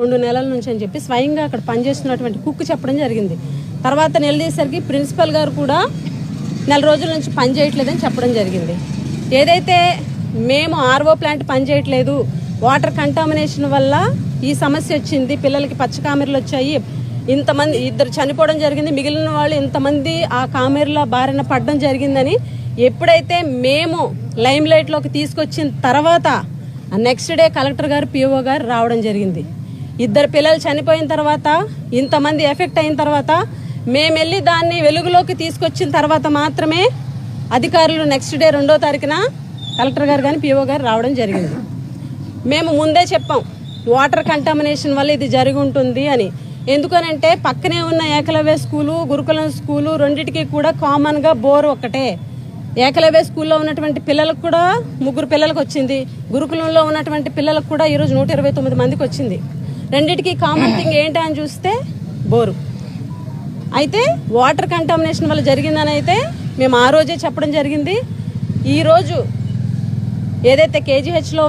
రెండు నెలల నుంచి అని చెప్పి స్వయంగా అక్కడ పనిచేస్తున్నటువంటి కుక్ చెప్పడం జరిగింది. తర్వాత నిలదీసరికి ప్రిన్సిపల్ గారు కూడా నెల రోజుల నుంచి పని చేయట్లేదని చెప్పడం జరిగింది. ఏదైతే మేము ఆర్ఓ ప్లాంట్ పని చేయట్లేదు వాటర్ కంటామినేషన్ వల్ల ఈ సమస్య వచ్చింది పిల్లలకి పచ్చ కామెరలు వచ్చాయి ఇంతమంది ఇద్దరు చనిపోవడం జరిగింది మిగిలిన వాళ్ళు ఇంతమంది ఆ కామెర్ల బారిన పడడం జరిగిందని ఎప్పుడైతే మేము లైమ్ లైట్లోకి తీసుకొచ్చిన తర్వాత నెక్స్ట్ డే కలెక్టర్ గారు పిఓ గారు రావడం జరిగింది. ఇద్దరు పిల్లలు చనిపోయిన తర్వాత ఇంతమంది ఎఫెక్ట్ అయిన తర్వాత మేము వెళ్ళి దాన్ని వెలుగులోకి తీసుకొచ్చిన తర్వాత మాత్రమే అధికారులు నెక్స్ట్ డే రెండో తారీఖున కలెక్టర్ గారు కానీ పిఓ గారు రావడం జరిగింది. మేము ముందే చెప్పాం వాటర్ కంటామినేషన్ వల్ల ఇది జరిగి ఉంటుంది అని. ఎందుకనంటే పక్కనే ఉన్న ఏకలవ్య స్కూలు గురుకులం స్కూలు రెండిటికి కూడా కామన్గా బోర్ ఒక్కటే. ఏకలవ్య స్కూల్లో ఉన్నటువంటి పిల్లలకు కూడా ముగ్గురు పిల్లలకు వచ్చింది. గురుకులంలో ఉన్నటువంటి పిల్లలకు కూడా ఈరోజు నూట ఇరవై తొమ్మిది మందికి వచ్చింది. రెండిటికి కామన్ థింగ్ ఏంటి అని చూస్తే బోరు. అయితే వాటర్ కంటామినేషన్ వల్ల జరిగిందని అయితే మేము ఆ రోజే చెప్పడం జరిగింది. ఈరోజు ఏదైతే కేజీహెచ్లో